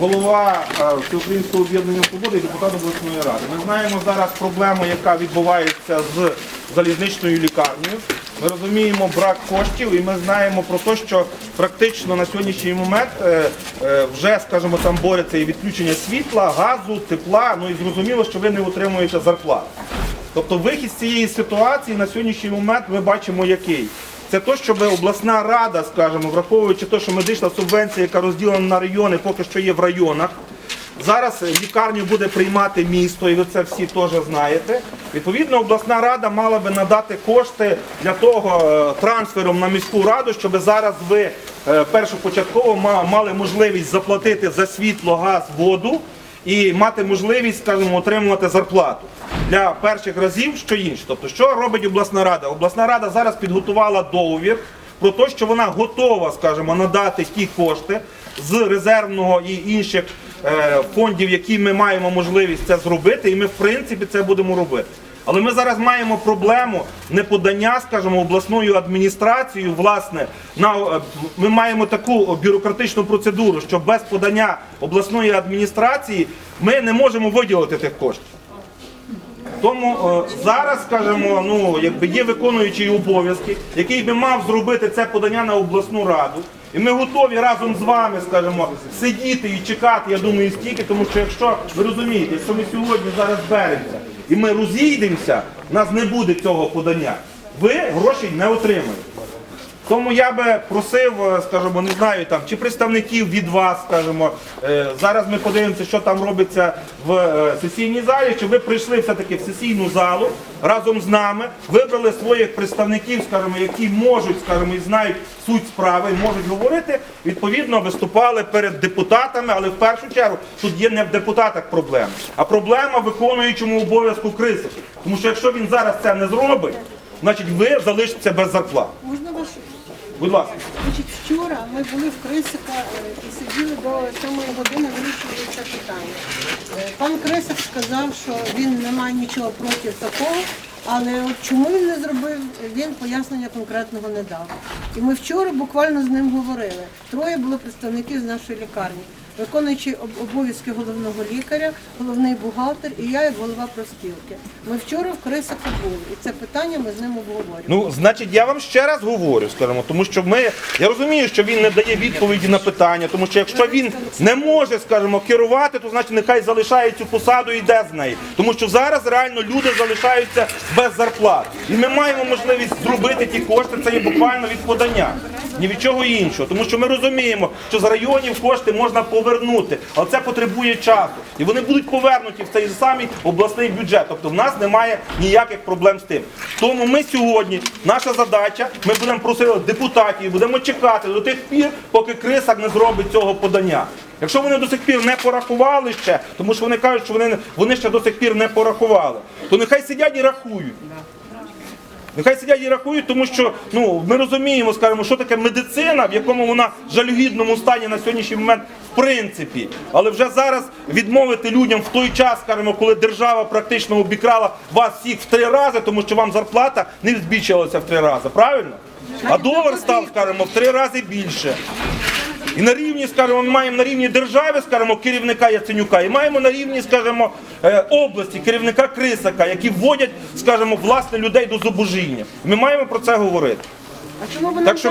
голова е, Всеукраїнського об'єднання свободи і депутат обласної ради. Ми знаємо зараз проблему, яка відбувається з залізничною лікарнею. Ми розуміємо брак коштів і ми знаємо про те, що практично на сьогоднішній момент е, е, вже, скажімо, там бореться і відключення світла, газу, тепла. Ну і зрозуміло, що ви не отримуєте зарплату. Тобто вихід з цієї ситуації на сьогоднішній момент ми бачимо який. Це те, щоб обласна рада, скажімо, враховуючи те, що медична субвенція, яка розділена на райони, поки що є в районах. Зараз лікарню буде приймати місто, і ви це всі теж знаєте. Відповідно, обласна рада мала би надати кошти для того е, трансфером на міську раду, щоб зараз ви е, першопочатково мали можливість заплатити за світло, газ, воду і мати можливість, скажімо, отримувати зарплату для перших разів, що інше. Тобто, що робить обласна рада? Обласна рада зараз підготувала договір про те, що вона готова, скажімо, надати ті кошти з резервного і інших е, фондів, які ми маємо можливість це зробити, і ми в принципі це будемо робити. Але ми зараз маємо проблему неподання, скажімо, обласною адміністрацією. Власне, на е, ми маємо таку бюрократичну процедуру, що без подання обласної адміністрації ми не можемо виділити тих коштів. Тому е, зараз, скажімо, ну якби є виконуючий обов'язки, який би мав зробити це подання на обласну раду. І ми готові разом з вами, скажімо, сидіти і чекати, я думаю, стільки, тому що якщо ви розумієте, якщо ми сьогодні зараз беремося і ми розійдемося, у нас не буде цього подання. Ви грошей не отримаєте. Тому я би просив, е, скажімо, не знаю там, чи представників від вас, скажімо, е, зараз ми подивимося, що там робиться в е, сесійній залі, щоб ви прийшли все-таки в сесійну залу разом з нами, вибрали своїх представників, скажімо, які можуть, скажімо, і знають суть справи, можуть говорити, відповідно виступали перед депутатами, але в першу чергу тут є не в депутатах проблема, а проблема виконуючому обов'язку криси. Тому що якщо він зараз це не зробить, значить ви залишитеся без зарплати. Можна ваш? Будь ласка. Значить, вчора ми були в Крисика е, і сиділи до 7 години, вирішували це питання. Е, Пан Крисик сказав, що він не має нічого проти такого, але от чому він не зробив, він пояснення конкретного не дав. І ми вчора буквально з ним говорили. Троє було представників з нашої лікарні. Виконуючий обов'язки головного лікаря, головний бухгалтер і я як голова профспілки. Ми вчора в Крисику були, і це питання ми з ним обговорювали. Ну, значить, я вам ще раз говорю, скажімо, тому що ми, я розумію, що він не дає відповіді на питання, тому що якщо він не може, скажімо, керувати, то значить нехай залишає цю посаду і йде з неї. Тому що зараз реально люди залишаються без зарплат. І ми маємо можливість зробити ті кошти, це є буквально від подання. Ні від чого іншого. Тому що ми розуміємо, що з районів кошти можна повернути, але це потребує часу. І вони будуть повернуті в цей самий обласний бюджет. Тобто в нас немає ніяких проблем з тим. Тому ми сьогодні, наша задача, ми будемо просити депутатів, будемо чекати до тих пір, поки крисак не зробить цього подання. Якщо вони до сих пір не порахували ще, тому що вони кажуть, що вони, вони ще до сих пір не порахували, то нехай сидять і рахують. Нехай сидять і рахують, тому що ну ми розуміємо, скажімо, що таке медицина, в якому вона в жалюгідному стані на сьогоднішній момент, в принципі. Але вже зараз відмовити людям в той час, скажімо, коли держава практично обікрала вас всіх в три рази, тому що вам зарплата не збільшилася в три рази, правильно? А долар став, скажімо, в три рази більше. І на рівні, скажімо, ми маємо на рівні держави, скажімо, керівника Яценюка, і маємо на рівні, скажімо, е, області керівника Крисака, які вводять, скажімо, власне людей до зубожіння. Ми маємо про це говорити. А чому ви Так що